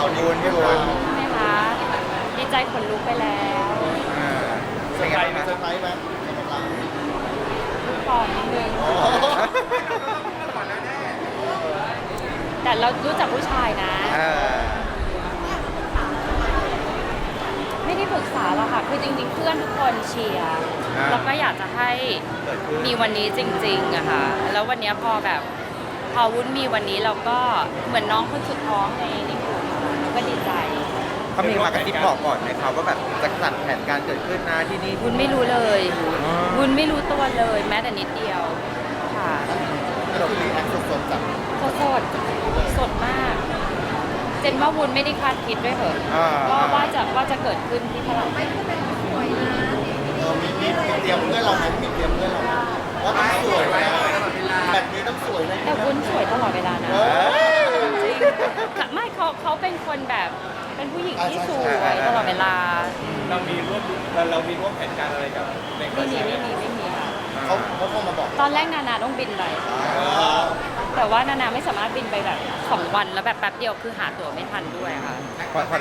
ข่าวดีพี่บุญใช่ไหมคะดีใจขนลุกไปแล้วอ่าเป็นไงบ้างเซอคะร์ไพรส์ไหมสำหรับเราก่อนนิดนึงอ๋อแต่เรารู้จักผู้ชายนะเออไม่ได้ปรึกษาหรอกค่ะ คือจริง ๆ เพื่อนทุกคนเชียร์าแล้วก็อยากจะให้เกิดขึ้นมีวันนี้จริงๆอะค่ะ แล้ววันเนี้ยพอแบบ พอวุ้นมีวันนี้เราก็เหมือนน้องคนสุดท้องในใน กลุ่มอะค่ะเราก็ดีใจ เขามีมากระซิบบอกก่อนไหมครับว่าแบบจะจัดแผนการเกิดขึ้นนะที่นี่วุ้นไม่รู้เลย อ๋อวุ้นไม่รู้ตัวเลย แม้แต่นิดเดียว ค่ะก็คือรีแอคสดๆจากสดสดสดมาก เจนว่าวุ้นไม่ได้คาดคิดด้วยเหรออ่าว่าว่าจะว่าจะเกิดขึ้นที่พลังเออมีมีมีเตรียมเพื่อนเราไหมมีเตรียมเพื่อนเราไหมว่าต้องสวยนะแบบนี้ต้องสวยนะแต่วุ้นสวยตลอดเวลานะ เออจริงๆ ไม่เขาเขาเป็นคนแบบเป็นผู้หญิงที่สวยตลอดเวลาเรามีร่วมเราเรามีร่วมแผนการอะไรกับในคไม่นมีนี้ไม่มีไม่มีค่ะเขาเขาโทรมาบอกตอนแรกนานาต้องบินไปแต่ว่านานาไม่สามารถบินไปแบบสองวันแล้วแบบแป๊บเดียวคือหาตั๋วไม่ทันด้วยค่ะพอพอ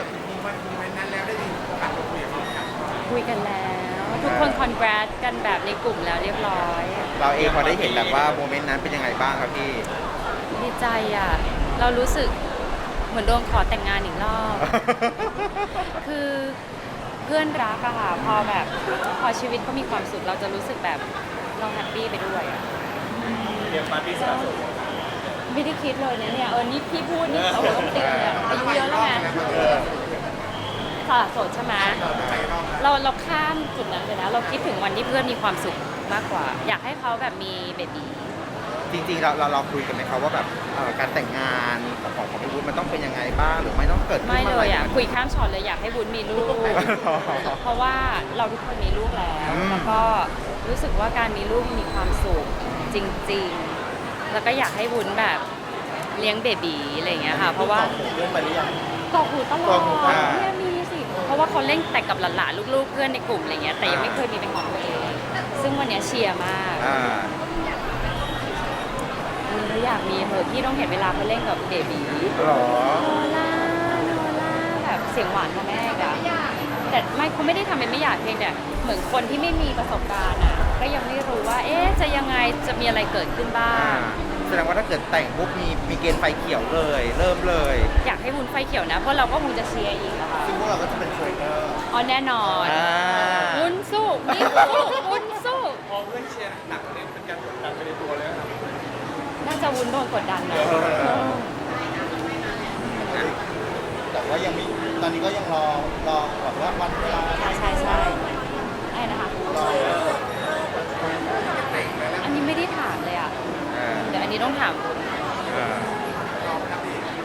คุยกันแล้ว ทุกคนคอนแกรสกันแบบในกลุ่มแล้วเรียบร้อย เราเองพอได้เห็นแบบว่าโมเมนต์นั้นเป็นยังไงบ้างครับพี่ ดีใจอะ เรารู้สึกเหมือนโดนขอแต่งงานอีกรอบ คือเพื่อนรักอะค่ะพอแบบพอชีวิตเขามีความสุขเราจะรู้สึกแบบเราแฮปปี้ไปด้วยอะเตรียมปาร์ตี้สละโสดไม่ได้คิดเลยนะเนี่ยเออนี่พี่พูดนี่โอ้โหต้องติดเลยอะอายุเยอะแล้วไงสละโสดใช่ไหมเราเราข้ามจุดนั้นเลยนะเราคิดถึงวันที่เพื่อนมีความสุขมากกว่า อยากให้เขาแบบมีเบบี จริงๆเราเราเราคุยกันไหมครับว่าแบบเอ่อการแต่งงานของของของพี่วุฒิมันต้องเป็นยังไงบ้างหรือไม่ต้องเกิดขึ้นไม่เลยอะมื่ไหร่คุยข้ามช็อตเลยอยากให้บุญมีลูกเพราะว่าเราทุกคนมีลูกแล้ว อืม แล้วก็รู้สึกว่าการมีลูกมีความสุขจริงๆ แล้วก็อยากให้บุญแบบเลี้ยงเบบีอะไรอย่างเงี้ยค่ะ เพราะว่าเรื่องไปหรือยัง กอกหูตลกออดกหูตลอดเนี่ยมีสิ เพราะว่าเขาเล่นแต่กับหลานๆลูกๆ เพื่อนในกลุ่มอะไรเงี้ยแต่ยังไม่เคยมีเป็นของตัวเองซึ่งวันเนี้ยเชียร์มาก อ่า อืมอยากมีเธอะพี่ต้องเห็นเวลาเขาเล่นกับเบบีหรอโนล่าโนล่าแบบเสียงหวานของแม่อีกอะแต่ไม่เขาไม่ได้ทำเป็นไม่อยากเพียงแต่เหมือนคนที่ไม่มีประสบการณ์อะก็ยังไม่รู้ว่า เอ๊ะจะยังไงจะมีอะไรเกิดขึ้นบ้าอ่างแสดงว่าถ้าเกิดแต่งปุ๊บมีมีเกณฑ์ไฟเขียวเลย เริ่มเลยอยากให้วุ้นไฟเขียวนะ เพราะเราก็คงจะเชียร์อีกอะค่ะซึ่งพวกเราก็จะเป็นเทรนเนอร์อ๋อแน่นอนอ่าวุ้นสู้นี่สู้วุ้นสู้ พอเพื่อนเชียร์หนักนี่เป็น จะวุ้นโดนกดดันนะแต่ว่ายังมีตอนนี้ก็ยังรอรอแบบว่าวันเวลาใช่ใช่ใช่ไอ้นะคะรออันนี้ไม่ได้ถามเลยอะอ่าเดี๋ยวอันนี้ต้องถามวุ้นอ่า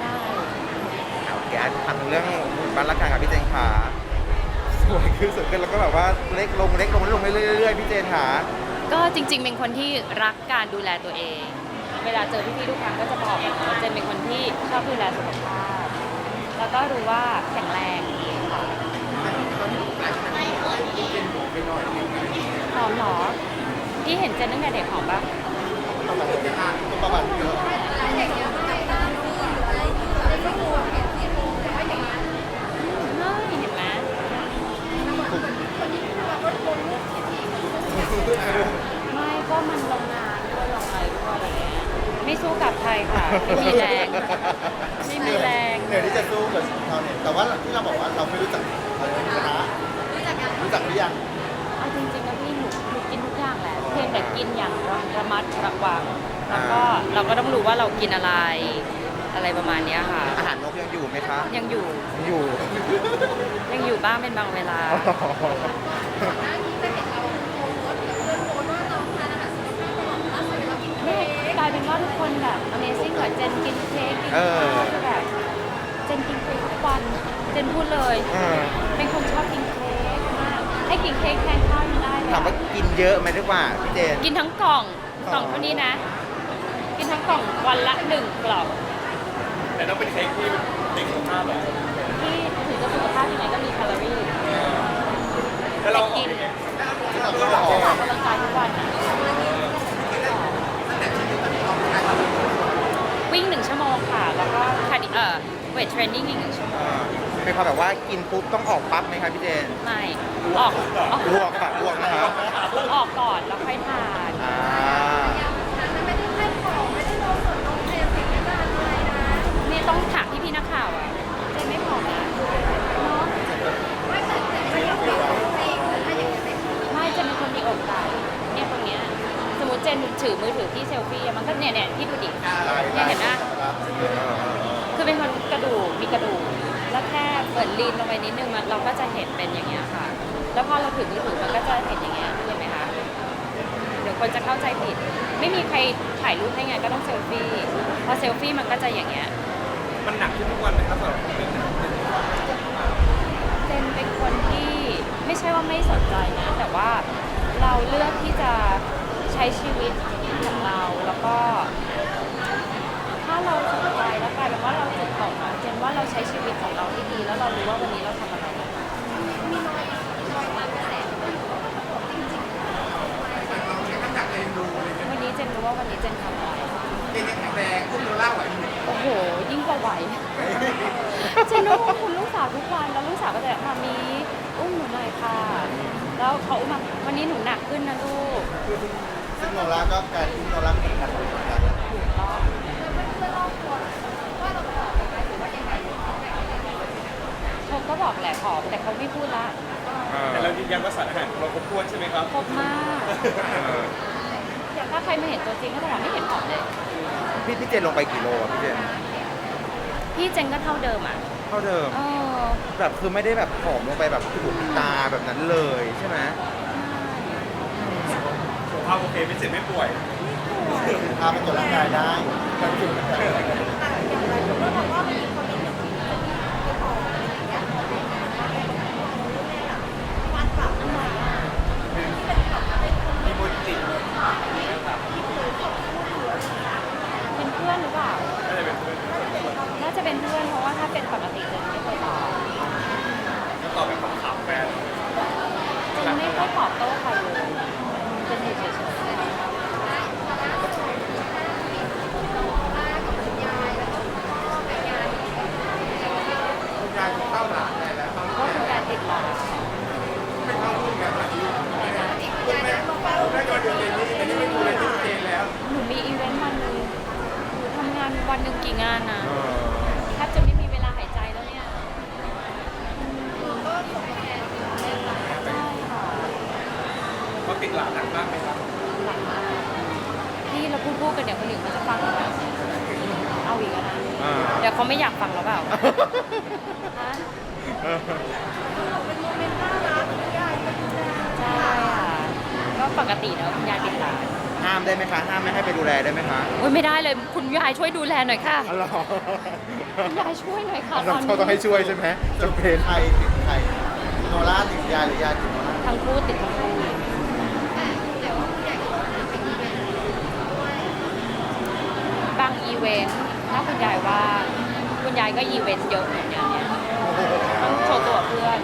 ได้โอเคอะถามถึงเรื่องบ้านรักกันกับพี่เจนขาสวยขึ้นสวยขึ้นแล้วก็แบบว่าเล็กลงเล็กลงเล็กลงเรื่อยๆพี่เจนขาก็จริงๆเป็นคนที่รักการดูแลตัวเอง เวลาเจอพี่ๆทุกครั้งก็จะบอกว่าเจนเป็นคนที่ชอบดูแลสุขภาพ แล้วก็รู้ว่าแข็งแรงดีค่ะหอมเหรอพี่เห็นเจนตั้งแต่เด็กหอมปะประมาณเยอะไม่เห็นไหมไม่ก็มันลงงานด้วยลงอะไรด้วยอะไรเงี้ยไม่สู้กับใครค่ะ ไม่มีแรง ไม่มีแรง เหนื่อยที่จะสู้กับชาวเน็ตแต่ว่า ที่เราบอกว่าเราไม่รู้จักอะไรนะรู้จักหรือยังเอาจริงๆแล้วพี่หนูหนูกินทุกอย่างแหละเพียงแต่กินอย่างระมัดระวังแล้วก็เราก็ต้องรู้ว่าเรากินอะไร อะไรประมาณเนี้ยค่ะ อาหารนกยังอยู่ไหมคะยังอยู่ยังอยู่ยังอยู่บ้างเป็นบางเวลานี่กลายเป็นว่าทุกคนแบบ Amazing กับเจนกินเค้กกินเออ ข้าวคือแบบเจนกินเค้กทุกวัน เจนพูดเลยอืมเป็นคนชอบกินเค้กมาก ให้กินเค้กแทนข้าวยังได้เลยถามว่ากินเยอะไหมหรือเปล่าพี่เจน กินทั้งกล่องกล่องเท่านี้นะ กินทั้งกล่องวันละหนึ่งกล่องแต่ต้องเป็นเค้กที่เด็กสุขภาพแบบที่ถึงจะสุขภาพยังไงก็มีแคลอรี่แล้วเราออกกินยังไงที่เราไม่อได้อกกำลังกายทุกวันอะวิ่งหนึ่งชั่วโมงค่ะ แล้วก็คาร์ดิเอ่อเวทเทรนนิ่งอีกหนึ่งชั่วโมง เป็นความแบบว่ากินปุ๊บต้องออกปั๊บไหมคะพี่เจนไม่ออกออกอ้วกปะอ้วกนะครับออกก่อนแล้วค่อยทานอ่านี่ต้องถามพี่พี่ๆนักข่าวอะเจนไม่ผอมนะไม่เจนเป็นคนมีอกไก่เนี่ยตรงเนี้ยสมมติเจนถือมือถือที่เซลฟี่อะมันก็เนี่ยเนี่ยพี่ดูดิเนี่ยเห็นไหมคือเป็นคนกระดูกมีกระดูก แล้วแค่เปิดลีนลงไปนิดนึงมันเราก็จะเห็นเป็นอย่างเงี้ยค่ะ แล้วพอเราถือมือถือมันก็จะเห็นอย่างเงี้ยเห็นไหมคะเดี๋ยวคนจะเข้าใจผิด ไม่มีใครถ่ายรูปให้ไงก็ต้องเซลฟี่พอเซลฟี่มันก็จะอย่างเงี้ยมันหนักขึ้นทุกวันไหมครับสำหรับเรื่องนี้เจนเป็นคนที่ไม่ใช่ว่าไม่สนใจนะ แต่ว่าเราเลือกที่จะใช้ชีวิตของเราแล้วก็ ว่าเราใช้ชีวิตของเราที่ดี แล้วเรารู้ว่าวันนี้เราทำอะไรวันนี้เจนรู้ว่าวันนี้เจนทำอะไร เด็กแข็งแรงขึ้นโนล่าไหวโอ้โห ยิ่งกว่าไหว เจนรู้ว่าคุณลูกสาวทุกวัน แล้วลูกสาวก็จะมามีอุ้มหนูหน่อยค่ะ แล้วเขาอุ้มมาวันนี้หนูหนักขึ้นนะลูก ซึ่งโนล่าก็กลายเป็นโนล่าเป็นหนักเหมือนกัน ถูกต้องเขาก็บอกแหละผอมแต่ เขาไม่พูดละแต่เรายืนยันว่าสารอาหารเราครบถ้วนใช่ไหมครับ ครบมากอย่างถ้าใครไม่เห็นตัวจริงก็จะบอกไม่เห็นผอมเลย พี่พี่เจนลงไปกี่โลอะพี่เจนพี่เจนก็เท่าเดิมอะเท่าเดิมเออแบบคือไม่ได้แบบผอมลงไปแบบถูกตาแบบนั้นเลยใช่ไหมสุขภาพโอเคไม่เจ็บไม่ป่วยพาไปตรวจร่างกายได้การจุดมีบุญจิต เป็นเพื่อนหรือเปล่า น่าจะเป็นเพื่อน น่าจะ เป็นเพื่อนเพราะว่าถ้าเป็นปกติเจนไม่เคยตอบแล้วตอบเป็นคำถามแฟนเจนไม่ค่อยตอบโต้ใครเลยเจนอยู่เฉยคุณยายเข้าหลานได้แล้วๆก็เป็นการติดหลอดไม่เข้ารุ่นกันแบบนี้คุณแม่คุณแม่ก็อยู่ในนี้แต่นี่ไม่ดูเลยที่เจนแล้วหนูมีอีเวนต์วันหนึ่งหนูทำงานวันหนึ่งกี่งานนะ เออ แทบจะไม่มีเวลาหายใจแล้วเนี่ยใช่ค่ะ เขาติดหลานหนัก มากไหมครับหลังมากที่เราพูดพูดๆกันเดี๋ยวคนอื่นเขาจะฟังเราเอาอีกแล้วนะอ่าเดี๋ยวเขาไม่อยากฟังเราเปล่าฮะเออใช่ค่ะก็ปกติแล้วคุณยายติดหลานห้ามได้ไหมคะ ห้ามไม่ให้ไปดูแลได้ไหมคะโอ้ยไม่ได้เลยคุณยายช่วยดูแลหน่อยค่ะอ๋อเหรอคุณยายช่วยหน่อยค่ะตเราอนนี้เราต้องให้ช่วยใช่ไหมจำเป็น ใครติดใครโนล่าติดยายหรือยายติดโนล่าทั้งคู่ติดทั้งคู่บางอีเวนต์ถ้าคุณยายว่างคุณยายก็อีเวนต์เยอะเหมือนกันเนี่ยต้องโชว์ตัวเพื่อน